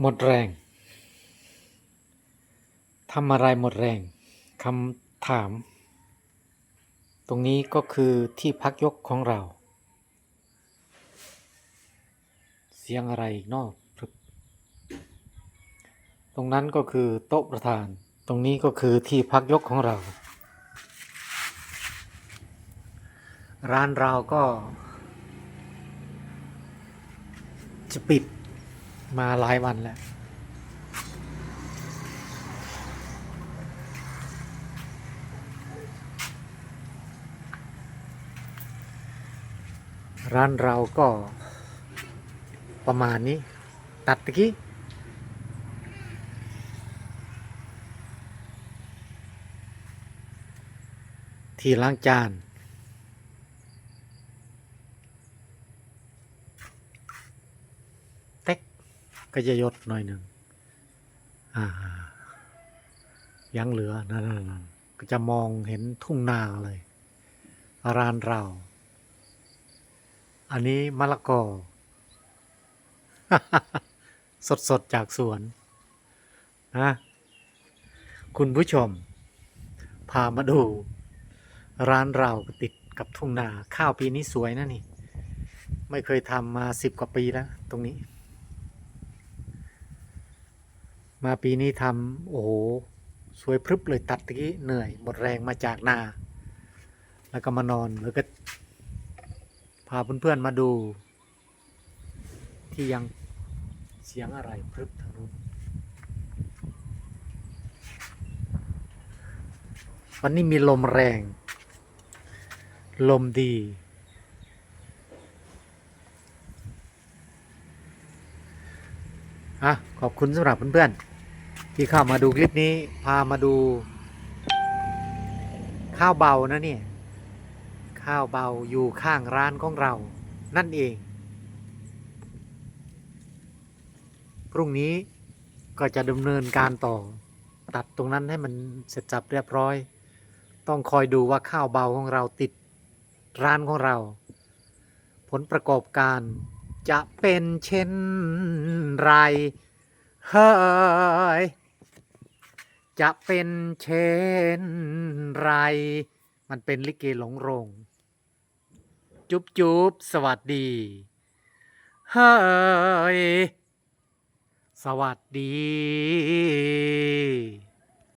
หมดแรง ทำอะไรหมดแรงคำถาม ตรงนี้ก็คือที่พักยกของเรา เสียงอะไรอีกนอกตรงนั้นก็คือโต๊ะประธาน ตรงนี้ก็คือที่พักยกของเรา ร้านเราก็ จะปิด มาหลายวันแล้วร้านเราก็ประมาณนี้ ตัดตะกี้ที่ล้างจาน เต็ก ก็จะยดหน่อยหนึ่งอ่า ยังเหลือนั่นๆก็จะมองเห็นทุ่งนาเลยร้านเรา อันนี้มะละกอ สดๆจากสวนนะคุณผู้ชม พามาดู ร้านเราติดกับทุ่งนา ข้าวปีนี้สวยนะนี่ ไม่เคยทำมาสิบกว่าปีแล้ว ตรงนี้ มาปีนี้ทำโอ้โหสวยพรึบเลยตัดตะกี้เหนื่อย หมดแรงมาจากนา แล้วก็มานอนแล้วก็ พาเพื่อนๆมาดู ที่ยังเสียงอะไรพรึบทางนู้นวันนี้มีลมแรง ลมดี อะ ขอบคุณสำหรับเพื่อนๆ ที่เข้ามาดูคลิปนี้พามาดู ข้าวเบานะเนี่ย ข้าวเบาอยู่ข้างร้านของเรา นั่นเอง พรุ่งนี้ก็จะดำเนินการต่อ ตัดตรงนั้นให้มันเสร็จสับเรียบร้อย ต้องคอยดูว่าข้าวเบาของเราติดร้านของเรา ผลประกอบการจะเป็นเช่นไรเฮ้ย จะเป็นเช่นไร มันเป็นลิเกหลงโรง จุ๊บจุ๊บสวัสดี เฮ้ย สวัสดี